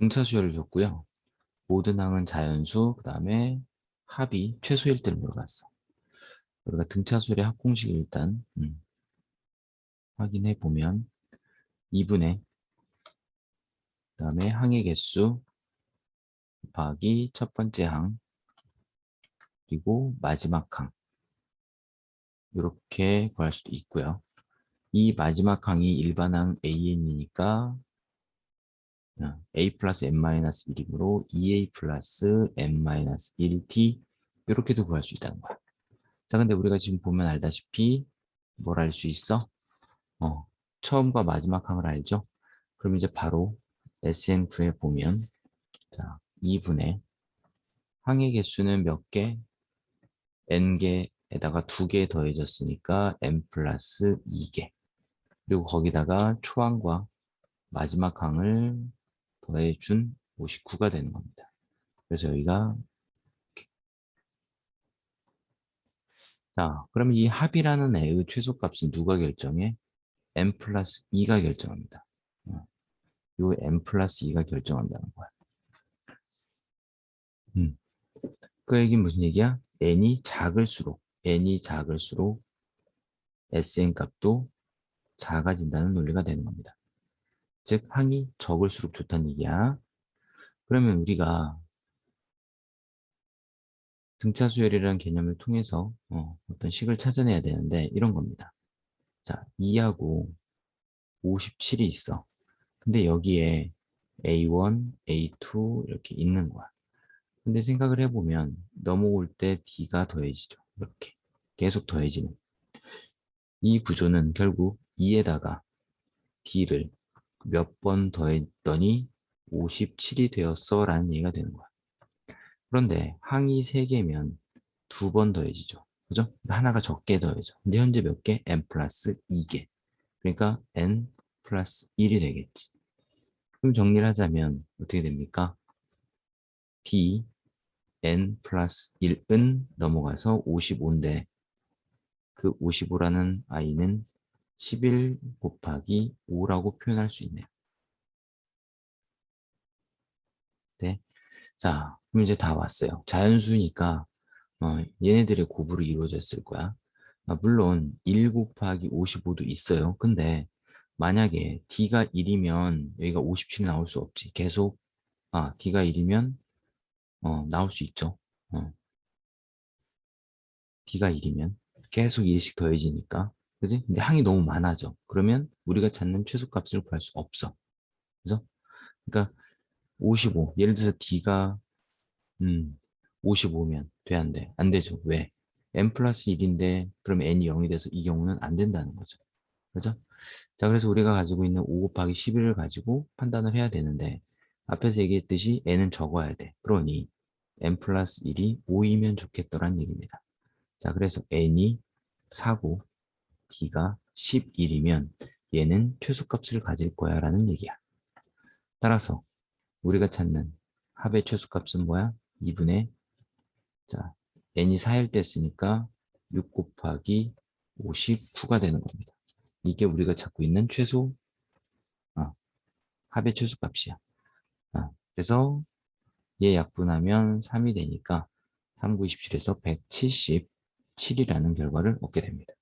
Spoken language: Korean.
등차 수열을 줬고요. 모든 항은 자연수, 그 다음에 합이 최소일 때를 물어봤어. 우리가 등차 수열의 합공식을 일단 음, 확인해 보면 2분의 그 다음에 항의 개수 곱하기 첫 번째 항 그리고 마지막 항 이렇게 구할 수도 있고요. 이 마지막 항이 일반항 AN이니까 A 플러스 N-1이므로 2A 플러스 N-1T 이렇게도 구할 수 있다는 거야. 자, 근데 우리가 지금 보면 알다시피 뭘 알 수 있어? 어, 처음과 마지막 항을 알죠? 그럼 이제 바로 SN 구해 보면 자, 2분의 항의 개수는 몇 개? n개에다가 두개 더해졌으니까 n 플러스 2개. 그리고 거기다가 초항과 마지막 항을 더해 준 59가 되는 겁니다. 그래서 여기가. 자, 그러면 이 합이라는 애의 최소값은 누가 결정해? n 플러스 2가 결정합니다. 어, 요 n 플러스 2가 결정한다는 거야. 음. 그 얘기는 무슨 얘기야? n이 작을수록, n이 작을수록 sn 값도 작아진다는 논리가 되는 겁니다. 즉 항이 적을수록 좋다는 얘기야. 그러면 우리가 등차 수열이라는 개념을 통해서 어, 떤 식을 찾아내야 되는데 이런 겁니다. 자, 2하고 57이 있어. 근데 여기에 A1, A2 이렇게 있는 거야. 근데 생각을 해보면 넘어올 때 D가 더해지죠. 이렇게 계속 더해지는. 이 구조는 결국 2에다가 D를 몇 번 더했더니 57이 되었어 라는 얘기가 되는 거야. 그런데 항이 3개면 두 번 더해지죠. 그죠? 하나가 적게 더해져. 근데 현재 몇 개? n 플러스 2개. 그러니까 n 플러스 1이 되겠지. 그럼 정리를 하자면 어떻게 됩니까? d n 플러스 1은 넘어가서 55인데 그 55라는 i는 11 곱하기 5라고 표현할 수 있네요. 네. 자, 그럼 이제 다 왔어요. 자연수니까 어, 얘네들의 곱으로 이루어졌을 거야. 아, 물론 1 곱하기 55도 있어요. 근데 만약에 D가 1이면 여기가 57이 나올 수 없지. 계속 아 D가 1이면 어, 나올 수 있죠. 어. D가 1이면 계속 1씩 더해지니까 그지? 근데 항이 너무 많아져. 그러면 우리가 찾는 최소값을 구할 수 없어. 그죠? 그러니까 55. 예를 들어서 D가 음 55면 돼, 안 돼? 안 되죠. 왜? n 플러스 1인데 그럼 n이 0이 돼서 이 경우는 안 된다는 거죠. 그죠? 자, 그래서 우리가 가지고 있는 5 곱하기 11을 가지고 판단을 해야 되는데 앞에서 얘기했듯이 n은 적어야 돼. 그러니 n 플러스 1이 5이면 좋겠더란 얘기입니다. 자, 그래서 n이 4고 d가 11이면 얘는 최소값을 가질 거야 라는 얘기야. 따라서 우리가 찾는 합의 최소값은 뭐야? 2분의 자 n이 4일 때 쓰니까 6 곱하기 59가 되는 겁니다. 이게 우리가 찾고 있는 최소 어, 합의 최소값이야. 어, 그래서 얘 약분하면 3이 되니까 3, 9, 27에서 177이라는 결과를 얻게 됩니다.